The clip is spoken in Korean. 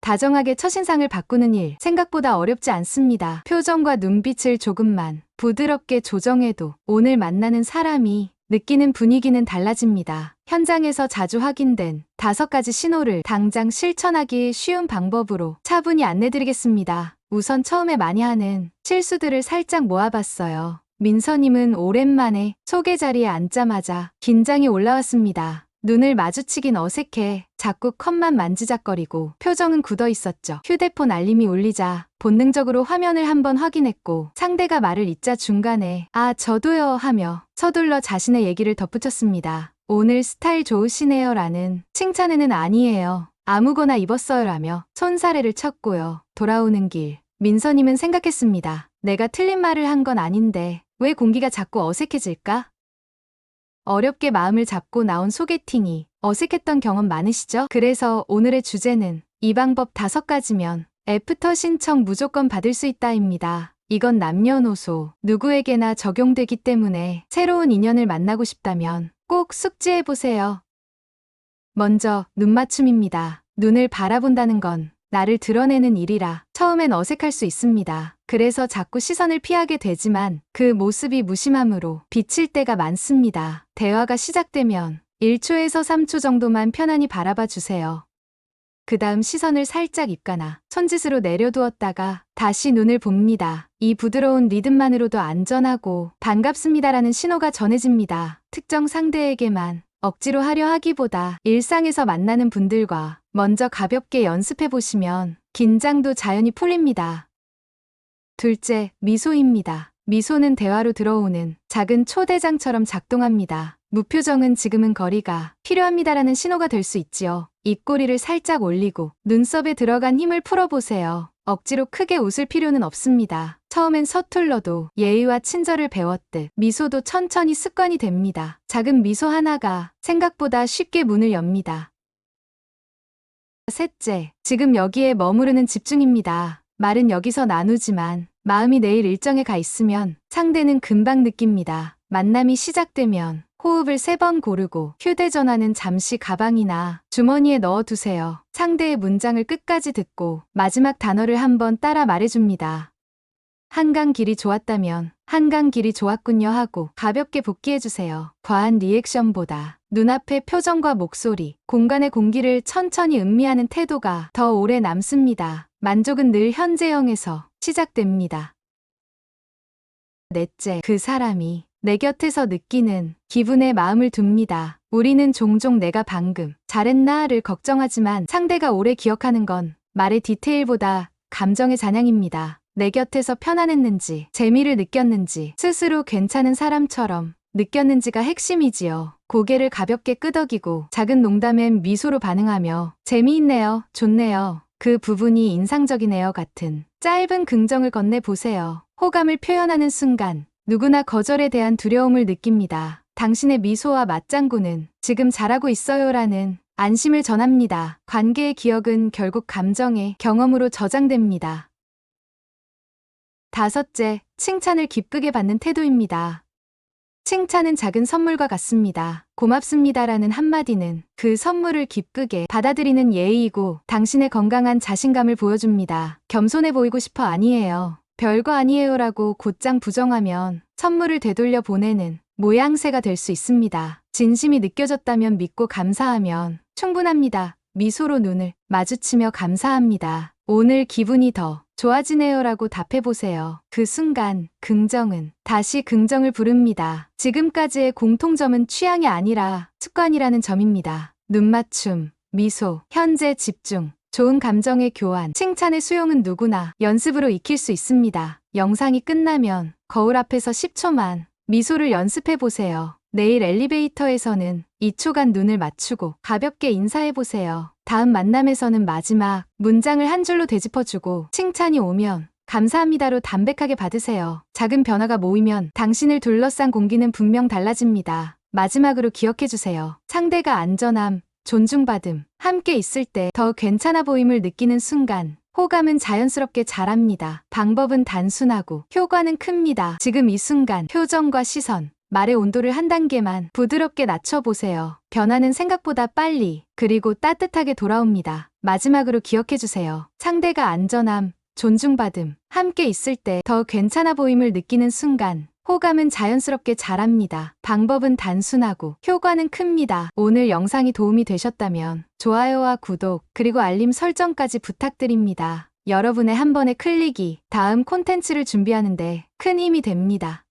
다정하게 첫인상을 바꾸는 일 생각보다 어렵지 않습니다. 표정과 눈빛을 조금만 부드럽게 조정해도 오늘 만나는 사람이 느끼는 분위기는 달라집니다. 현장에서 자주 확인된 다섯 가지 신호를 당장 실천하기 쉬운 방법으로 차분히 안내드리겠습니다. 우선 처음에 많이 하는 실수들을 살짝 모아봤어요. 민서님은 오랜만에 소개 자리에 앉자마자 긴장이 올라왔습니다. 눈을 마주치긴 어색해 자꾸 컵만 만지작거리고 표정은 굳어 있었죠. 휴대폰 알림이 울리자 본능적으로 화면을 한번 확인했고 상대가 말을 잇자 중간에 아 저도요 하며 서둘러 자신의 얘기를 덧붙였습니다. 오늘 스타일 좋으시네요 라는 칭찬에는 아니에요. 아무거나 입었어요 라며 손사래를 쳤고요. 돌아오는 길 민서님은 생각했습니다. 내가 틀린 말을 한 건 아닌데 왜 공기가 자꾸 어색해질까? 어렵게 마음을 잡고 나온 소개팅이 어색했던 경험 많으시죠? 그래서 오늘의 주제는 이 방법 다섯 가지면 애프터 신청 무조건 받을 수 있다입니다. 이건 남녀노소 누구에게나 적용되기 때문에 새로운 인연을 만나고 싶다면 꼭 숙지해보세요. 먼저 눈맞춤입니다. 눈을 바라본다는 건 나를 드러내는 일이라 처음엔 어색할 수 있습니다. 그래서 자꾸 시선을 피하게 되지만 그 모습이 무심함으로 비칠 때가 많습니다. 대화가 시작되면 1초에서 3초 정도만 편안히 바라봐 주세요. 그 다음 시선을 살짝 입가나 손짓으로 내려두었다가 다시 눈을 봅니다. 이 부드러운 리듬만으로도 안전하고 반갑습니다라는 신호가 전해집니다. 특정 상대에게만 억지로 하려 하기보다 일상에서 만나는 분들과 먼저 가볍게 연습해 보시면 긴장도 자연히 풀립니다. 둘째, 미소입니다. 미소는 대화로 들어오는 작은 초대장처럼 작동합니다. 무표정은 지금은 거리가 필요합니다라는 신호가 될 수 있지요. 입꼬리를 살짝 올리고 눈썹에 들어간 힘을 풀어보세요. 억지로 크게 웃을 필요는 없습니다. 처음엔 서툴러도 예의와 친절을 배웠듯 미소도 천천히 습관이 됩니다. 작은 미소 하나가 생각보다 쉽게 문을 엽니다. 셋째, 지금 여기에 머무르는 집중입니다. 말은 여기서 나누지만 마음이 내일 일정에 가 있으면 상대는 금방 느낍니다. 만남이 시작되면 호흡을 세 번 고르고 휴대전화는 잠시 가방이나 주머니에 넣어두세요. 상대의 문장을 끝까지 듣고 마지막 단어를 한번 따라 말해줍니다. 한강 길이 좋았다면 한강 길이 좋았군요 하고 가볍게 복귀해주세요. 과한 리액션보다 눈앞의 표정과 목소리, 공간의 공기를 천천히 음미하는 태도가 더 오래 남습니다. 만족은 늘 현재형에서 시작됩니다. 넷째, 그 사람이 내 곁에서 느끼는 기분에 마음을 둡니다. 우리는 종종 내가 방금 잘했나를 걱정하지만 상대가 오래 기억하는 건 말의 디테일보다 감정의 잔향입니다. 내 곁에서 편안했는지, 재미를 느꼈는지, 스스로 괜찮은 사람처럼 느꼈는지가 핵심이지요. 고개를 가볍게 끄덕이고 작은 농담엔 미소로 반응하며 재미있네요, 좋네요. 그 부분이 인상적이네요 같은 짧은 긍정을 건네 보세요. 호감을 표현하는 순간 누구나 거절에 대한 두려움을 느낍니다. 당신의 미소와 맞장구는 지금 잘하고 있어요라는 안심을 전합니다. 관계의 기억은 결국 감정의 경험으로 저장됩니다. 다섯째, 칭찬을 기쁘게 받는 태도입니다. 칭찬은 작은 선물과 같습니다. 고맙습니다라는 한마디는 그 선물을 기쁘게 받아들이는 예의이고 당신의 건강한 자신감을 보여줍니다. 겸손해 보이고 싶어 아니에요. 별거 아니에요라고 곧장 부정하면 선물을 되돌려 보내는 모양새가 될 수 있습니다. 진심이 느껴졌다면 믿고 감사하면 충분합니다. 미소로 눈을 마주치며 감사합니다. 오늘 기분이 더 좋아지네요라고 답해보세요. 그 순간 긍정은 다시 긍정을 부릅니다. 지금까지의 공통점은 취향이 아니라 습관이라는 점입니다. 눈맞춤, 미소, 현재 집중, 좋은 감정의 교환, 칭찬의 수용은 누구나 연습으로 익힐 수 있습니다. 영상이 끝나면 거울 앞에서 10초만 미소를 연습해 보세요. 내일 엘리베이터에서는 2초간 눈을 맞추고 가볍게 인사해 보세요. 다음 만남에서는 마지막 문장을 한 줄로 되짚어주고 칭찬이 오면 감사합니다로 담백하게 받으세요. 작은 변화가 모이면 당신을 둘러싼 공기는 분명 달라집니다. 마지막으로 기억해 주세요. 상대가 안전함, 존중받음, 함께 있을 때 더 괜찮아 보임을 느끼는 순간 호감은 자연스럽게 자랍니다. 방법은 단순하고 효과는 큽니다. 지금 이 순간 표정과 시선, 말의 온도를 한 단계만 부드럽게 낮춰보세요. 변화는 생각보다 빨리 그리고 따뜻하게 돌아옵니다. 마지막으로 기억해주세요. 상대가 안전함, 존중받음, 함께 있을 때 더 괜찮아 보임을 느끼는 순간, 호감은 자연스럽게 자랍니다. 방법은 단순하고 효과는 큽니다. 오늘 영상이 도움이 되셨다면 좋아요와 구독, 그리고 알림 설정까지 부탁드립니다. 여러분의 한 번의 클릭이 다음 콘텐츠를 준비하는데 큰 힘이 됩니다.